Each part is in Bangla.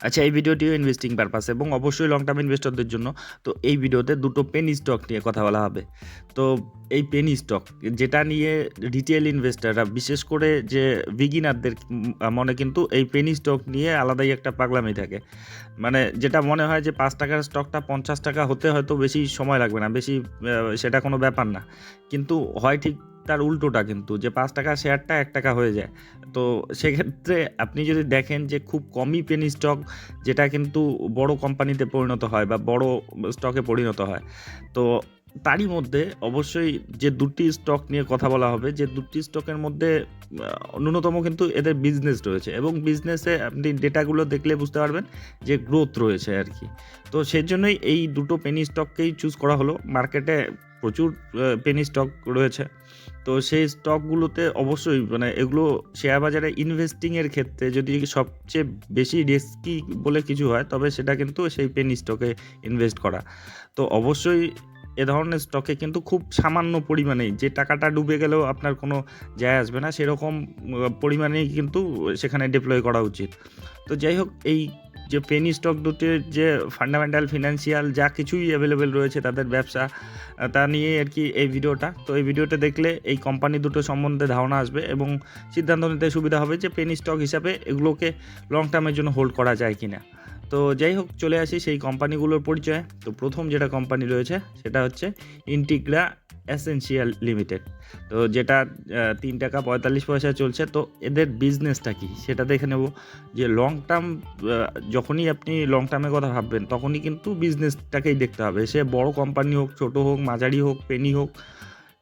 আচ্ছা এই ভিডিওটিও ইনভেস্টিং পারপাস এবং অবশ্যই লং টার্ম ইনভেস্টরদের জন্য। তো এই ভিডিওতে দুটো পেনি স্টক নিয়ে কথা বলা হবে। তো এই পেনি স্টক যেটা নিয়ে রিটেল ইনভেস্টাররা বিশেষ করে যে বিগিনারদের মনে কিন্তু এই পেনি স্টক নিয়ে আলাদাই একটা পাগলামি থাকে। মানে যেটা মনে হয় যে পাঁচ টাকার স্টকটা পঞ্চাশ টাকা হতে হয়তো বেশি সময় লাগবে না, বেশি সেটা কোনো ব্যাপার না। কিন্তু হয় ঠিক তার উল্টোটা কিন্তু, যে পাঁচ টাকা শেয়ারটা এক টাকা হয়ে যায়। তো সেক্ষেত্রে আপনি যদি দেখেন যে খুব কমই পেনি স্টক যেটা কিন্তু বড় কোম্পানিতে পরিণত হয় বা বড় স্টকে পরিণত হয়, তো তারই মধ্যে অবশ্যই যে দুটি স্টক নিয়ে কথা বলা হবে, যে দুটি স্টকের মধ্যে ন্যূনতম কিন্তু এদের বিজনেস রয়েছে এবং বিজনেসে আপনি ডেটাগুলো দেখলে বুঝতে পারবেন যে গ্রোথ রয়েছে আর কি। তো সেই জন্যই এই দুটো পেনি স্টককেই চুজ করা হলো। মার্কেটে প্রচুর পেনি স্টক রয়েছে। তো সেই স্টকগুলোতে অবশ্যই মানে এগুলো শেয়ার বাজারে ইনভেস্টিংয়ের ক্ষেত্রে যদি সবচেয়ে বেশি রিস্কি বলে কিছু হয়, তবে সেটা কিন্তু সেই পেন স্টকে ইনভেস্ট করা। তো অবশ্যই এ ধরনের স্টকে কিন্তু খুব সামান্য পরিমাণেই যে টাকাটা ডুবে গেলেও আপনার কোনো যায় আসবে না, সেরকম পরিমাণেই কিন্তু সেখানে ডিপ্লয় করা উচিত। তো যাই হোক, এই যে পেনি স্টক দুটির যে ফান্ডামেন্টাল ফিনান্সিয়াল যা কিছুই অ্যাভেলেবেল রয়েছে তাদের ব্যবসা তা নিয়ে আর কি এই ভিডিওটা। তো এই ভিডিওটা দেখলে এই কোম্পানি দুটো সম্বন্ধে ধারণা আসবে এবং সিদ্ধান্ত নিতে সুবিধা হবে যে পেনি স্টক হিসাবে এগুলোকে লং টার্মের জন্য হোল্ড করা যায় কিনা। তো যাই হোক, চলে আসি সেই কোম্পানিগুলোর পরিচয়ে। তো প্রথম যেটা কোম্পানি রয়েছে, সেটা হচ্ছে ইন্টিগ্রা এসেনশিয়াল লিমিটেড। তো যেটা তিন টাকা পঁয়তাল্লিশ পয়সা চলছে, তো এদের বিজনেসটা কি? সেটা দেখে নেব। যে লং টার্ম যখনই আপনি লং টার্মের কথা ভাববেন, তখনই কিন্তু বিজনেসটাকেই দেখতে হবে। সে বড় কোম্পানি হোক, ছোট হোক, মাঝারি হোক পেনি হোক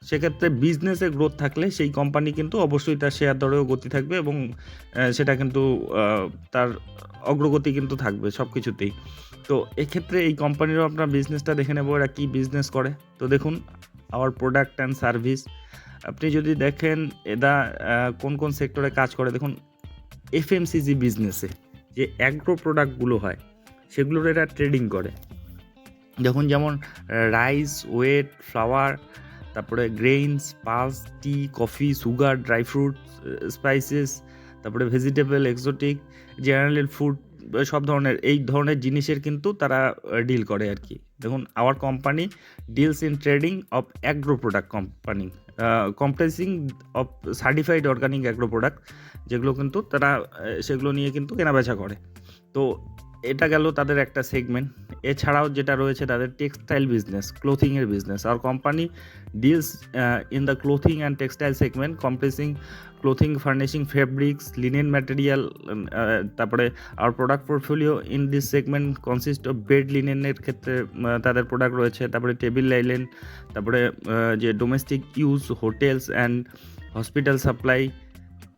সেক্ষেত্রে বিজনেসে গ্রোথ থাকলে সেই কোম্পানি কিন্তু অবশ্যই তার শেয়ার দরেও গতি থাকবে এবং সেটা কিন্তু তার অগ্রগতি কিন্তু থাকবে সব কিছুতেই তো এক্ষেত্রে এই কোম্পানিরও আপনার বিজনেসটা দেখে নেব এরা কী বিজনেস করে। তো দেখুন আওয়ার প্রোডাক্ট অ্যান্ড সার্ভিস আপনি যদি দেখেন আহ, কোন কোন সেক্টরে কাজ করে দেখুন এফএমসিজি বিজনেসে যে অ্যাগ্রো প্রোডাক্টগুলো হয় সেগুলোর এরা ট্রেডিং করে। দেখুন যেমন রাইস ওয়েট ফ্লাওয়ার তারপরে grains pulse tea coffee sugar dry fruit spices তারপরে ভেজিটেবল এক্সোটিক জেনারেল ফুড সব ধরনের, এই ধরনের জিনিসের কিন্তু তারা ডিল করে আর কি। দেখুন our company deals in trading of agro product company comprising of certified organic agro product যেগুলো কিন্তু তারা সেগুলো নিয়ে কিন্তু কেনাবেচা করে। তো এটা গেল তাদের একটা সেগমেন্ট এছাড়াও যেটা রয়েছে তাদের textile business ক্লোথিংয়ের business our company deals in the clothing and textile segment comprising clothing furnishing fabrics linen material তারপরে আর product portfolio in this segment consist of bed লিনেনের ক্ষেত্রে তাদের প্রোডাক্ট রয়েছে। তারপরে টেবিল লাইলেন তারপরে যে domestic use hotels and hospital supply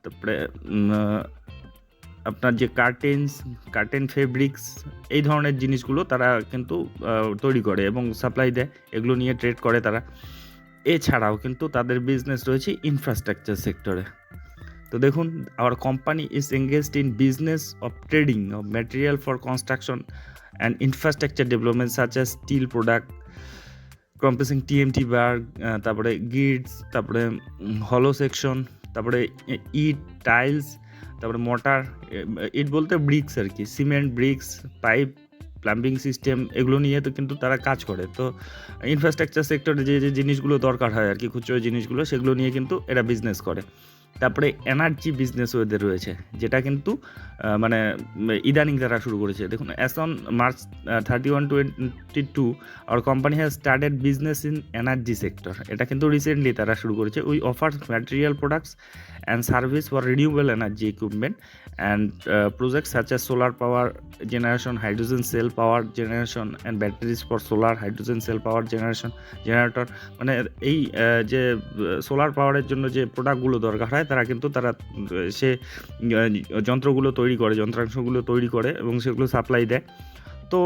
তারপরে আপনার যে কার্টেন্স কার্টেন ফেব্রিক্স এই ধরনের জিনিসগুলো তারা কিন্তু তৈরি করে এবং সাপ্লাই দেয়। এগুলো নিয়ে ট্রেড করে তারা। এছাড়াও কিন্তু তাদের বিজনেস রয়েছে ইনফ্রাস্ট্রাকচার সেক্টরে তো দেখুন our company is engaged in business of trading of material for construction and infrastructure development such as steel product comprising TMT bar তারপরে গিডস তারপরে হলো সেকশন তারপরে ইট টাইলস তারপরে মোটার ইট বলতে ব্রিক্স আর কি cement bricks pipe plumbing system এগুলো নিয়ে তো কিন্তু তারা কাজ করে। তো ইনফ্রাস্ট্রাকচার সেক্টরে যে যে জিনিসগুলো দরকার হয় আর কি, খুচরো জিনিসগুলো, সেগুলো নিয়ে কিন্তু এরা বিজনেস করে। তারপরে এনার্জি বিজনেসও এদের রয়েছে, যেটা কিন্তু মানে ইদানিং তারা শুরু করেছে। দেখুন as on March thirty one twenty two our company has started business in energy sector এটা কিন্তু রিসেন্টলি তারা শুরু করেছে। We offer material products and service for renewable energy equipment and project such as solar power generation hydrogen cell power generation and batteries for solar hydrogen cell power generation generator মানে এই যে সোলার পাওয়ারের জন্য যে প্রোডাক্টগুলো দরকার হয় তারা কিন্তু তারা, সে যন্ত্রগুলো তৈরি করে, যন্ত্রাংশগুলো তৈরি করে এবং সেগুলো সাপ্লাই দেয়। তো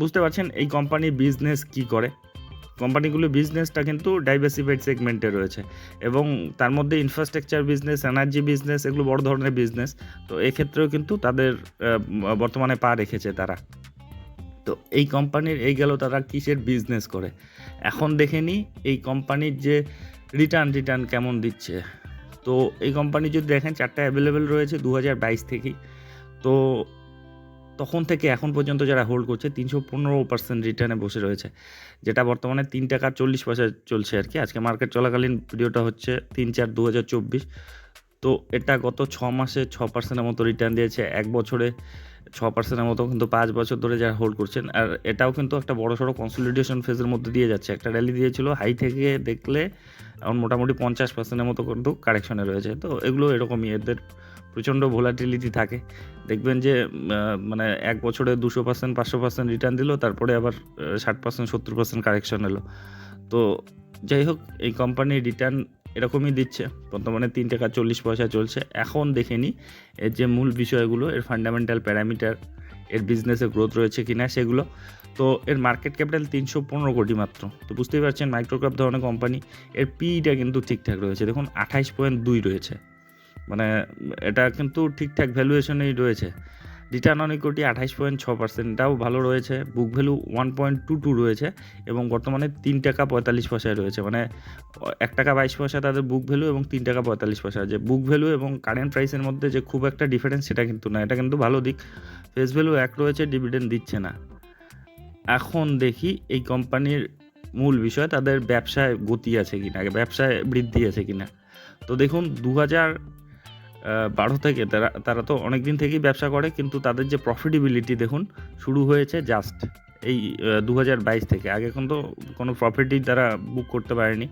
বুঝতে পারছেন এই কোম্পানি বিজনেস কি করে? কোম্পানিগুলো বিজনেসটা কিন্তু ডাইভার্সিফাইড সেগমেন্টে রয়েছে এবং তার মধ্যে ইনফ্রাস্ট্রাকচার বিজনেস এনার্জি বিজনেস এগুলো বড় ধরনের বিজনেস তো এক্ষেত্রেও কিন্তু তাদের বর্তমানে পা রেখেছে তারা। তো এই কোম্পানির এই গেল তারা কিসের বিজনেস করে? এখন দেখে নিই এই কোম্পানির যে রিটার্ন রিটার্ন কেমন দিচ্ছে? তো এই কোম্পানি যদি দেখেন চারটা অ্যাভেলেবেল রয়েছে দু হাজার বাইশ থেকেই তো তখন থেকে এখন পর্যন্ত যারা হোল্ড করছে, তিনশো পনেরো পার্সেন্ট রিটার্নে বসে রয়েছে। যেটা বর্তমানে তিন টাকা চল্লিশ পয়সা চলছে আর কি। আজকে মার্কেট চলাকালীন ভিডিওটা হচ্ছে তিন চার দু হাজার চব্বিশ। তো এটা গত ছ মাসে ছ পার্সেন্টের মতো রিটার্ন দিয়েছে। এক বছরে ছ পার্সেন্টের মতো কিন্তু পাঁচ বছর ধরে যারা হোল্ড করছেন। আর এটাও কিন্তু একটা বড় সড়ো কনসলিডেশন ফেজের মধ্যে দিয়ে যাচ্ছে। একটা র্যালি দিয়েছিল হাই থেকে দেখলে এখন মোটামুটি পঞ্চাশ পার্সেন্টের মতো কিন্তু কারেকশনে রয়েছে। তো এগুলো এরকমই, এদের প্রচণ্ড ভোলাটিলিটি থাকে। দেখবেন যে মানে এক বছরে দুশো পার্সেন্ট পাঁচশো পার্সেন্ট রিটার্ন দিল, তারপরে আবার ষাট পার্সেন্ট সত্তর পার্সেন্ট কারেকশন এলো। তো যাই হোক, এই কোম্পানির রিটার্ন এরকমই দিচ্ছে। বর্তমানে তিন টাকা চল্লিশ পয়সা চলছে। এখন দেখে নিই এর যে মূল বিষয়গুলো, এর ফান্ডামেন্টাল প্যারামিটার এর বিজনেসে গ্রোথ রয়েছে কিনা সেগুলো। তো এর মার্কেট ক্যাপিটাল তিনশো পনেরো কোটি মাত্র। তো বুঝতেই পারছেন মাইক্রোক্যাপ ধরনের কোম্পানি এর পিইটা কিন্তু ঠিকঠাক রয়েছে। দেখুন, আঠাইশ পয়েন্ট দুই রয়েছে। মানে এটা কিন্তু ঠিকঠাক ভ্যালুয়েশনেই রয়েছে। রিটার্ন অন ইকুইটি আঠাইশ পয়েন্ট ছ পার্সেন্ট এটাও ভালো রয়েছে। Book value one point two two রয়েছে এবং বর্তমানে তিন টাকা পঁয়তাল্লিশ পয়সায় রয়েছে। মানে এক টাকা বাইশ পয়সা তাদের বুক ভ্যালু এবং তিন টাকা পঁয়তাল্লিশ পয়সা। যে বুক ভ্যালু এবং কারেন্ট প্রাইসের মধ্যে যে খুব একটা ডিফারেন্স সেটা কিন্তু না, এটা কিন্তু ভালো দিক। ফেস ভ্যালু এক রয়েছে ডিভিডেন্ড দিচ্ছে না। এখন দেখি এই কোম্পানির মূল বিষয়, তাদের ব্যবসায় গতি আছে কিনা, ব্যবসায় বৃদ্ধি আছে কিনা। তো দেখুন দু হাজার বারো থেকে তারা তারা তো অনেক দিন থেকেই ব্যবসা করে, কিন্তু তাদের যে প্রফিটেবিলিটি দেখুন, শুরু হয়েছে জাস্ট এই দু হাজার বাইশ থেকে। আগে এখন তো কোনো প্রফিটই তারা বুক করতে পারেনি।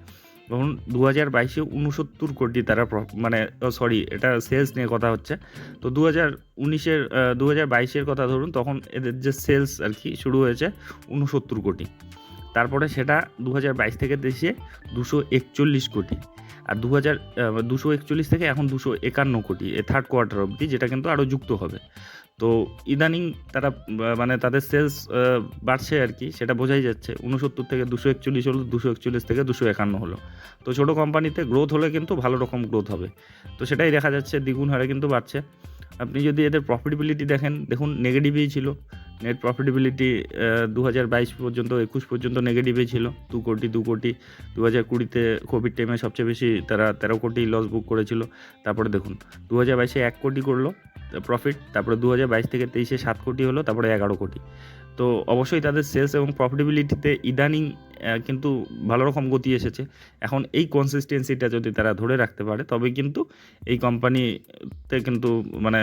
তখন দু হাজার বাইশে উনসত্তর কোটি তারা মানে সরি এটা সেলস নিয়ে কথা হচ্ছে। তো দু হাজার উনিশের দু হাজার বাইশের কথা ধরুন, তখন এদের যে সেলস আর কি শুরু হয়েছে উনসত্তর কোটি। তারপরে সেটা দু হাজার বাইশ থেকে দেশে দুশো একচল্লিশ কোটি। আর দু হাজার দুশো একচল্লিশ থেকে এখন দুশো একান্ন কোটি, এ থার্ড কোয়ার্টার অবধি, যেটা কিন্তু আরও যুক্ত হবে। তো ইদানিং তারা মানে তাদের সেলস বাড়ছে আর কি, সেটা বোঝাই যাচ্ছে। উনসত্তর থেকে দুশো একচল্লিশ হলো, দুশো একচল্লিশ থেকে দুশো একান্ন হলো। তো ছোটো কোম্পানিতে গ্রোথ হলে কিন্তু ভালো রকম গ্রোথ হবে। তো সেটাই দেখা যাচ্ছে, দ্বিগুণ হারে কিন্তু বাড়ছে। আপনি যদি এদের প্রফিটেবিলিটি দেখেন, দেখুন নেগেটিভই ছিল। নেট প্রফিটেবিলিটি দু হাজার বাইশ পর্যন্ত, একুশ পর্যন্ত নেগেটিভই ছিল। দু কোটি দু কোটি দু হাজার কুড়িতে কোভিড টাইমে সবচেয়ে বেশি তারা তেরো কোটি লস বুক করেছিল। তারপরে দেখুন দু হাজার বাইশে এক কোটি করল প্রফিট তারপরে দু হাজার বাইশ থেকে তেইশে সাত কোটি হলো, তারপরে এগারো কোটি। তো অবশ্যই তাদের সেলস এবং প্রফিটেবিলিটিতে ইদানিং কিন্তু ভালো রকম গতি এসেছে। এখন এই কনসিস্টেন্সিটা যদি তারা ধরে রাখতে পারে, তবে কিন্তু এই কোম্পানিতে কিন্তু মানে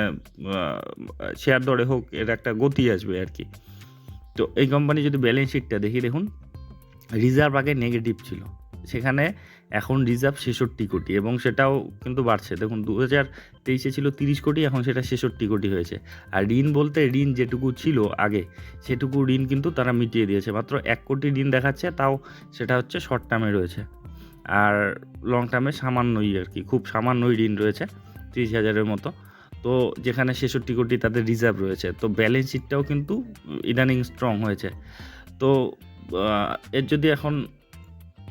শেয়ার দরে হোক, এর একটা গতি আসবে আর কি। তো এই কোম্পানি যদি ব্যালেন্স শিটটা দেখি দেখুন রিজার্ভ আগে নেগেটিভ ছিল। সেখানে এখন রিজার্ভ ছেষট্টি কোটি এবং সেটাও কিন্তু বাড়ছে। দেখুন দু হাজার তেইশে ছিল তিরিশ কোটি, এখন সেটা ছেষট্টি কোটি হয়েছে। আর ঋণ বলতে ঋণ যেটুকু ছিল আগে, সেটুকু ঋণ কিন্তু তারা মিটিয়ে দিয়েছে। মাত্র এক কোটি ঋণ দেখাচ্ছে, তাও সেটা হচ্ছে শর্ট টার্মে রয়েছে। আর লং টার্মে সামান্যই আর কি, খুব সামান্যই ঋণ রয়েছে, তিরিশ হাজারের মতো। তো যেখানে ছেষট্টি কোটি তাদের রিজার্ভ রয়েছে, তো ব্যালেন্স শিটটাও কিন্তু ইদানিং স্ট্রং হয়েছে। তো এর যদি এখন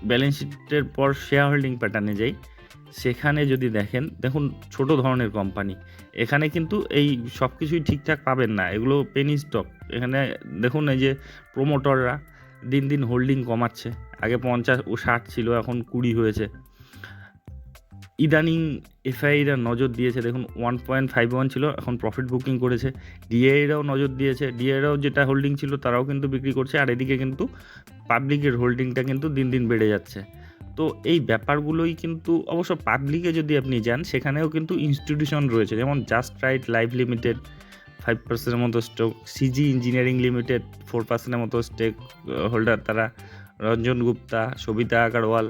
ব্যালেন্স শিটের পর শেয়ার হোল্ডিং প্যাটার্নে যাই, সেখানে যদি দেখেন, দেখুন ছোট ধরনের কোম্পানি এখানে কিন্তু এই সব কিছুই ঠিকঠাক পাবেন না, এগুলো পেনি স্টক এখানে দেখুন এই যে প্রোমোটররা দিন দিন হোল্ডিং কমাচ্ছে, আগে পঞ্চাশ ও ষাট ছিল, এখন কুড়ি হয়েছে। ইদানিং এফআইরা নজর দিয়েছে, দেখুন ওয়ান পয়েন্ট ফাইভ ওয়ান ছিল, এখন প্রফিট বুকিং করেছে ডিআইরাও নজর দিয়েছে ডিআইরাও যেটা হোল্ডিং ছিল, তারাও কিন্তু বিক্রি করছে, আর এদিকে কিন্তু পাবলিকের হোল্ডিংটা কিন্তু দিন দিন বেড়ে যাচ্ছে। তো এই ব্যাপারগুলোই কিন্তু অবশ্য পাবলিকে যদি আপনি যান, সেখানেও কিন্তু ইনস্টিটিউশন রয়েছে। যেমন just right live limited five পার্সেন্টের মতো stake CG engineering limited four পার্সেন্টের মতো স্টেক হোল্ডার তারা, রঞ্জন গুপ্তা, সবিতা আগারওয়াল।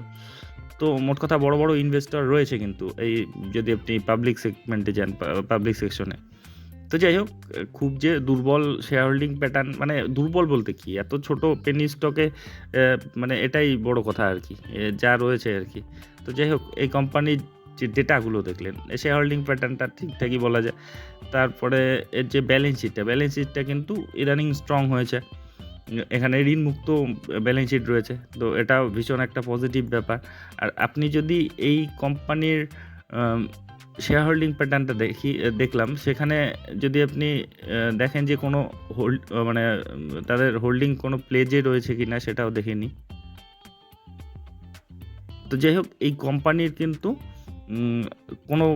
তো মোট কথা বড় বড় ইনভেস্টর রয়েছে কিন্তু। এই যদি আপনি পাবলিক সেগমেন্টে যান পাবলিক সেকশনে তো যাই হোক, খুব যে দুর্বল শেয়ার হোল্ডিং প্যাটার্ন মানে দুর্বল বলতে কি? এত ছোট পেনি স্টকে মানে এটাই বড় কথা আর কি যা রয়েছে আর কি। তো যাই হোক, এই কোম্পানির যে ডেটাগুলো দেখলেন শেয়ার হোল্ডিং প্যাটার্নটা ঠিকঠাকই বলা যায়। তারপরে এর যে ব্যালেন্স শিটটা ব্যালেন্স শিটটা কিন্তু ইদানিং স্ট্রং হয়েছে। এখানে ঋণমুক্ত ব্যালেন্স শিট রয়েছে। তো এটাও ভীষণ একটা পজিটিভ ব্যাপার। আর আপনি যদি এই কোম্পানির শেয়ার হোল্ডিং প্যাটার্নটা দেখি দেখলাম। সেখানে যদি আপনি দেখেন যে কোনো হোল্ড মানে তাদের হোল্ডিং কোনো প্লেজে রয়েছে কি না সেটাও দেখে নিই তো যাই হোক, এই কোম্পানির কিন্তু কোনো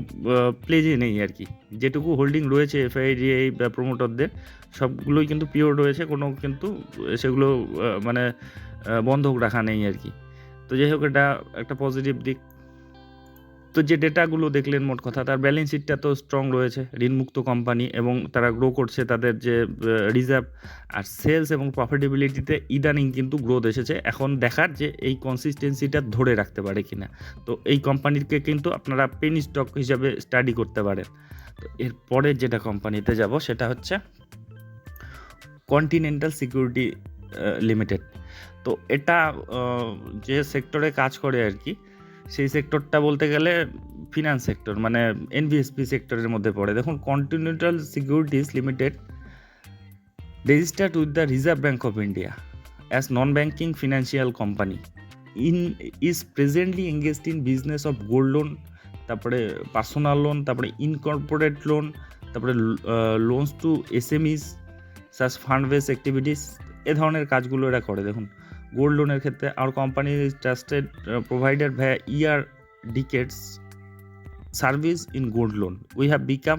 প্লেজে নেই আর কি। যেটুকু হোল্ডিং রয়েছে এফআইডিআই বা প্রমোটরদের সবগুলোই কিন্তু পিওর রয়েছে, কোনো কিন্তু সেগুলো মানে বন্ধক রাখা নেই আর কি। তো যাই হোক, এটা একটা পজিটিভ দিক। তো যে ডেটাগুলো দেখলেন মোট কথা, তার ব্যালেন্স শিটটা তো স্ট্রং রয়েছে, ঋণমুক্ত কোম্পানি এবং তারা গ্রো করছে, তাদের যে রিজার্ভ আর সেলস এবং প্রফিটেবিলিটিতে ইদানিং কিন্তু গ্রোথ এসেছে। এখন দেখার যে এই কনসিস্টেন্সিটা ধরে রাখতে পারে কিনা। তো এই কোম্পানিকে কিন্তু আপনারা পেনি স্টক হিসাবে স্টাডি করতে পারেন। তো এরপরে যেটা কোম্পানিতে যাব, সেটা হচ্ছে কন্টিনেন্টাল সিকিউরিটি লিমিটেড তো এটা যে সেক্টরে কাজ করে আর কি সেই সেক্টরটা বলতে গেলে ফিনান্স সেক্টর মানে এনবিএসপি সেক্টরের মধ্যে পড়ে। দেখুন continental securities limited registered with the reserve bank of India as non banking financial company in is presently engaged in business of gold loan তারপরে পার্সোনাল লোন তারপরে ইনকর্পোরেট লোন তারপরে লোনস টু এস এসএমইস সাস ফান্ড বেস অ্যাক্টিভিটিস এ ধরনের কাজগুলো এরা করে। দেখুন গোল্ড লোনের ক্ষেত্রে our company is trusted provider ভ্যা year decades service in gold loan we have become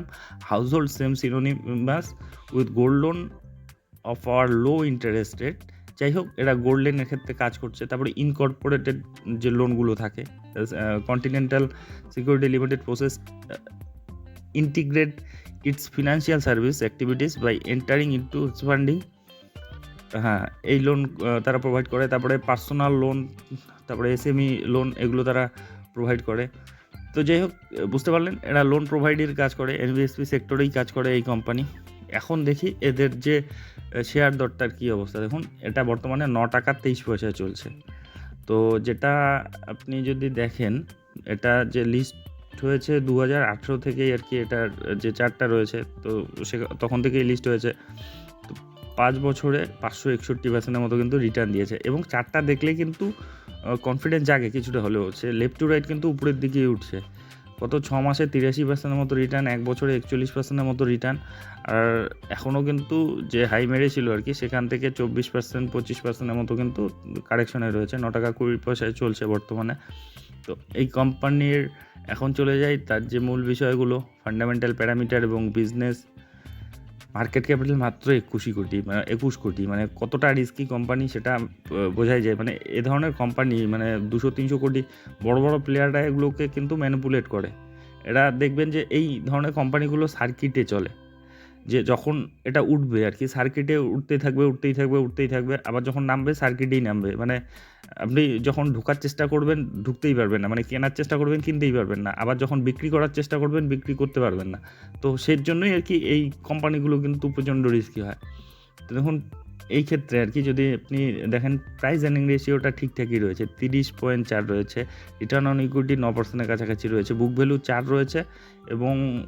household same synonymous with gold loan of our low interest rate যাই হোক, এরা গোল্ড লোনের ক্ষেত্রে কাজ করছে। তারপরে ইনকর্পোরেটেড যে লোনগুলো থাকে continental security limited process integrate its financial service activities by entering into expanding হ্যাঁ এই লোন তারা প্রোভাইড করে। তারপরে পার্সোনাল লোন তারপরে এসএমই লোন এগুলো তারা প্রোভাইড করে। তো যাই হোক, বুঝতে পারলেন, এরা লোন প্রোভাইডের কাজ করে এনবিএসপি সেক্টরেই কাজ করে এই কোম্পানি এখন দেখি এদের যে শেয়ার দরটার কী অবস্থা। দেখুন, এটা বর্তমানে ন টাকা তেইশ পয়সায় চলছে। তো যেটা আপনি যদি দেখেন, এটা যে লিস্ট হয়েছে দু হাজার আঠেরো থেকেই আর কি এটার যে চারটা রয়েছে, তো সে তখন থেকেই লিস্ট হয়েছে। পাঁচ বছরে পাঁচশো একষট্টি পার্সেন্টের মতো কিন্তু রিটার্ন দিয়েছে এবং চারটা দেখলে কিন্তু কনফিডেন্স জাগে কিছুটা হলেও। সে লেফট টু রাইট কিন্তু উপরের দিকেই উঠছে। গত ছ মাসে তিরাশি পার্সেন্টের মতো রিটার্ন এক বছরে একচল্লিশ পার্সেন্টের মতো রিটার্ন আর এখনও কিন্তু যে হাই মেরেছিল আর কি, সেখান থেকে চব্বিশ পার্সেন্ট পঁচিশ পার্সেন্টের মতো কিন্তু কারেকশনে রয়েছে। ন টাকা কুড়ি পয়সায় চলছে বর্তমানে। তো এই কোম্পানির এখন চলে যাই, তার যে মূল বিষয়গুলো ফান্ডামেন্টাল প্যারামিটার এবং বিজনেস মার্কেট ক্যাপিটাল মাত্র একুশি কোটি মানে একুশ কোটি মানে কতটা রিস্কি কোম্পানি সেটা বোঝাই যায়। মানে এ ধরনের কোম্পানি মানে দুশো, তিনশো কোটি বড় বড় প্লেয়াররা এগুলোকে কিন্তু ম্যানিপুলেট করে। এরা দেখবেন যে এই ধরনের কোম্পানিগুলো সার্কিটে চলে। যে যখন এটা উঠবে আর কি সার্কিটে উঠতেই থাকবে উঠতেই থাকবে উঠতেই থাকবে, আবার যখন নামবে সার্কিটেই নামবে। মানে আপনি যখন ঢোকার চেষ্টা করবেন, ঢুকতেই পারবেন না। মানে কেনার চেষ্টা করবেন, কিনতেই পারবেন না। আবার যখন বিক্রি করার চেষ্টা করবেন, বিক্রি করতে পারবেন না। তো সেই জন্যই আর কি এই কোম্পানিগুলো কিন্তু প্রচণ্ড রিস্কি হয়। তো দেখুন, এই ক্ষেত্রে আর কি যদি আপনি দেখেন প্রাইস আর্নিং রেশিওটা ঠিকঠাকই রয়েছে। তিরিশ পয়েন্ট চার রয়েছে। রিটার্ন অন ইকুইটি ন পার্সেন্টের কাছাকাছি রয়েছে। বুক ভ্যালু চার রয়েছে এবং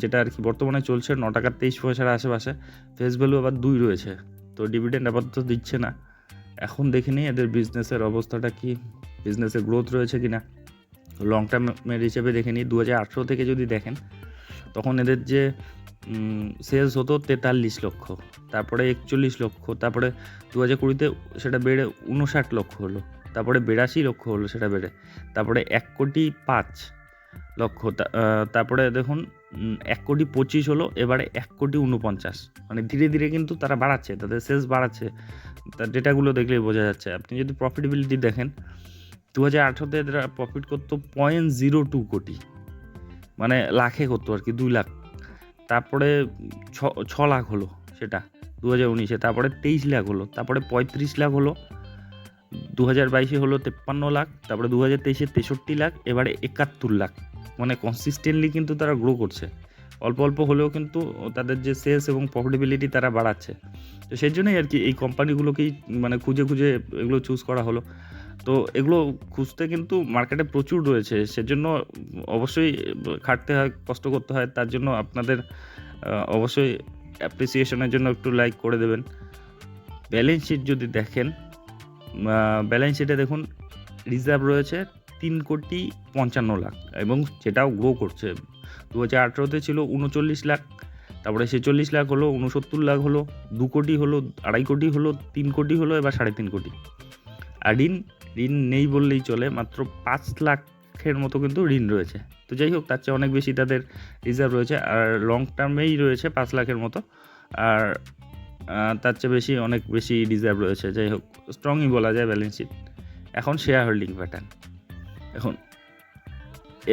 যেটা আর কি বর্তমানে চলছে, ন টাকার তেইশ পয়সার আশেপাশে। ফেস ভ্যালু আবার দুই রয়েছে। তো ডিভিডেন্ড আপাতত দিচ্ছে না। এখন দেখে নিই এদের বিজনেসের অবস্থাটা কি বিজনেসের গ্রোথ রয়েছে কি না লং টার্মের হিসেবে দেখে নিই দু হাজার আঠেরো থেকে যদি দেখেন, তখন এদের যে সেলস হতো তেতাল্লিশ লক্ষ, তারপরে একচল্লিশ লক্ষ, তারপরে দু হাজার কুড়িতে সেটা বেড়ে উনষাট লক্ষ হলো, তারপরে বিরাশি লক্ষ হলো সেটা বেড়ে, তারপরে এক কোটি পাঁচ লক্ষ তারপরে দেখুন এক কোটি পঁচিশ হলো, এবারে এক কোটি উনপঞ্চাশ। মানে ধীরে ধীরে কিন্তু তারা বাড়াচ্ছে, তাদের সেলস বাড়াচ্ছে। তার ডেটাগুলো দেখলেই বোঝা যাচ্ছে। আপনি যদি প্রফিটেবিলিটি দেখেন দু হাজার আঠেরোতে এরা প্রফিট করতো পয়েন্ট জিরো টু কোটি। মানে লাখে করতো আর কি, দুই লাখ। তারপরে ছ ছ লাখ হলো সেটা দু হাজার উনিশে। তারপরে তেইশ লাখ হলো, তারপরে পঁয়ত্রিশ লাখ হলো দু হাজার বাইশে হলো তেপ্পান্ন লাখ, তারপরে দু হাজার তেইশে তেষট্টি লাখ, এবারে একাত্তর লাখ। মানে কনসিস্টেন্টলি কিন্তু তারা গ্রো করছে। অল্প অল্প হলেও কিন্তু তাদের যে সেলস এবং প্রফিটেবিলিটি তারা বাড়াচ্ছে। তো সেই জন্যই আর কি এই কোম্পানিগুলোকেই মানে খুঁজে খুঁজে এগুলো চুজ করা হলো। তো এগুলো খুঁজতে কিন্তু মার্কেটে প্রচুর রয়েছে। সেজন্য অবশ্যই খাটতে হয়, কষ্ট করতে হয়। তার জন্য আপনাদের অবশ্যই অ্যাপ্রিসিয়েশনের জন্য একটু লাইক করে দেবেন। ব্যালেন্স শিট যদি দেখেন ব্যালেন্স শিটে দেখুন রিজার্ভ রয়েছে তিন কোটি পঞ্চান্ন লাখ এবং সেটাও গ্রো করছে। দু হাজার আঠেরোতে ছিল উনচল্লিশ লাখ, তারপরে ছেচল্লিশ লাখ হলো, উনসত্তর লাখ হলো, দু কোটি হলো, আড়াই কোটি হলো, তিন কোটি হলো, এবার সাড়ে তিন কোটি। আর ঋণ ঋণ নেই বললেই চলে, মাত্র পাঁচ লাখের মতো কিন্তু ঋণ রয়েছে। তো যাই হোক, তার চেয়ে অনেক বেশি তাদের রিজার্ভ রয়েছে, আর লং টার্মেই রয়েছে পাঁচ লাখের মতো। আর তার চেয়ে বেশি অনেক বেশি রিজার্ভ রয়েছে। যাই হোক স্ট্রংই বলা যায় ব্যালেন্স শিট এখন শেয়ার হোল্ডিং প্যাটার্ন এখন,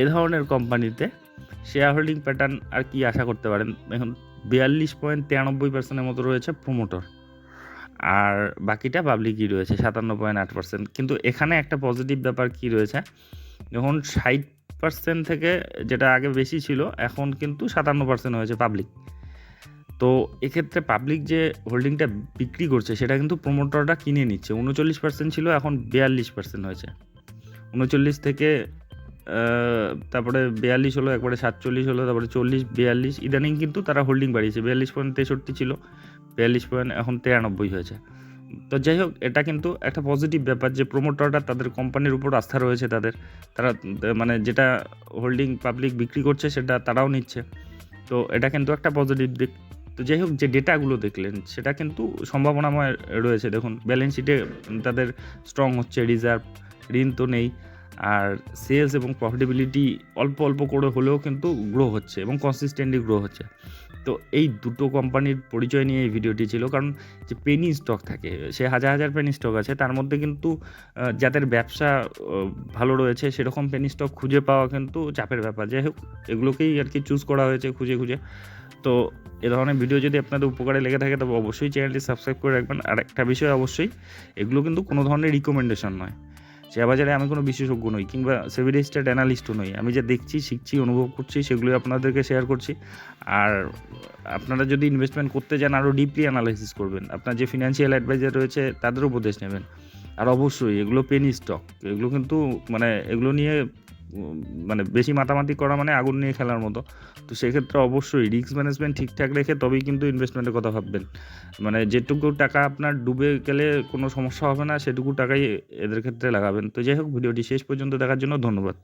এ ধরনের কোম্পানিতে শেয়ার হোল্ডিং প্যাটার্ন আর কি আশা করতে পারেন? এখন বিয়াল্লিশ পয়েন্ট তিরানব্বই পার্সেন্টের মতো রয়েছে প্রোমোটর আর বাকিটা পাবলিকই রয়েছে, সাতান্ন পয়েন্ট আট পার্সেন্ট কিন্তু এখানে একটা পজিটিভ ব্যাপার কি রয়েছে? যখন ষাট পার্সেন্ট থেকে যেটা আগে বেশি ছিল, এখন কিন্তু সাতান্ন পার্সেন্ট হয়েছে পাবলিক তো এক্ষেত্রে পাবলিক যে হোল্ডিংটা বিক্রি করছে, সেটা কিন্তু প্রোমোটরটা কিনে নিচ্ছে। উনচল্লিশ পার্সেন্ট ছিল, এখন বিয়াল্লিশ পার্সেন্ট হয়েছে। উনচল্লিশ থেকে তারপরে বিয়াল্লিশ হলো, একবারে সাতচল্লিশ হলো, তারপরে চল্লিশ, বিয়াল্লিশ, ইদানিং কিন্তু তারা হোল্ডিং বাড়িয়েছে। বিয়াল্লিশ পয়েন্ট তেষট্টি ছিল, বিয়াল্লিশ পয়েন্ট এখন তিরানব্বই হয়েছে। তো যাই হোক, এটা কিন্তু একটা পজিটিভ ব্যাপার যে প্রোমোটাররা তাদের কোম্পানির উপর আস্থা রয়েছে তাদের। তারা মানে যেটা হোল্ডিং পাবলিক বিক্রি করছে, সেটা তারাও নিচ্ছে। তো এটা কিন্তু একটা পজিটিভ দিক। তো যাই হোক, যে ডেটাগুলো দেখলেন, সেটা কিন্তু সম্ভাবনাময় রয়েছে। দেখুন ব্যালেন্স শিটে তাদের স্ট্রং হচ্ছে রিজার্ভ ঋণ তো নেই। আর সেলস এবং প্রফিটেবিলিটি অল্প অল্প করে হলেও কিন্তু গ্রো হচ্ছে এবং কনসিস্টেন্টলি গ্রো হচ্ছে। তো এই দুটো কোম্পানির পরিচয় নিয়ে এই ভিডিওটি ছিল। কারণ যে পেনি স্টক থাকে, সে হাজার হাজার পেনি স্টক আছে, তার মধ্যে কিন্তু যাদের ব্যবসা ভালো রয়েছে, সেরকম পেনি স্টক খুঁজে পাওয়া কিন্তু চাপের ব্যাপার। যাই হোক, এগুলোকেই আর কি চুজ করা হয়েছে খুঁজে খুঁজে। তো এ ধরনের ভিডিও যদি আপনাদের উপকারে লেগে থাকে, তবে অবশ্যই চ্যানেলটি সাবস্ক্রাইব করে রাখবেন। আর একটা বিষয় অবশ্যই, এগুলো কিন্তু কোনো ধরনের রিকমেন্ডেশন নয়। শেয়ার বাজারে আমি কোনো বিশেষজ্ঞ নই, কিংবা সেভি রেজিস্টার্ড অ্যানালিস্টও নই। আমি যা দেখছি, শিখছি, অনুভব করছি, সেগুলোই আপনাদেরকে শেয়ার করছি। আর আপনারা যদি ইনভেস্টমেন্ট করতে যান, আরও ডিপলি অ্যানালাইসিস করবেন। আপনার যে ফিনান্সিয়াল অ্যাডভাইজার রয়েছে, তাদের উপদেশ নেবেন। আর অবশ্যই এগুলো পেনি স্টক এগুলো কিন্তু মানে এগুলো নিয়ে মানে বেশি মাতামাতি করা মানে আগুন নিয়ে খেলার মতো। তো সেক্ষেত্রে অবশ্যই রিস্ক ম্যানেজমেন্ট ঠিকঠাক রেখে তবেই কিন্তু ইনভেস্টমেন্টের কথা ভাববেন। মানে যেটুকু টাকা আপনার ডুবে গেলে কোনো সমস্যা হবে না, সেটুকু টাকাই এদের ক্ষেত্রে লাগাবেন। তো যাই হোক, ভিডিওটি শেষ পর্যন্ত দেখার জন্য ধন্যবাদ।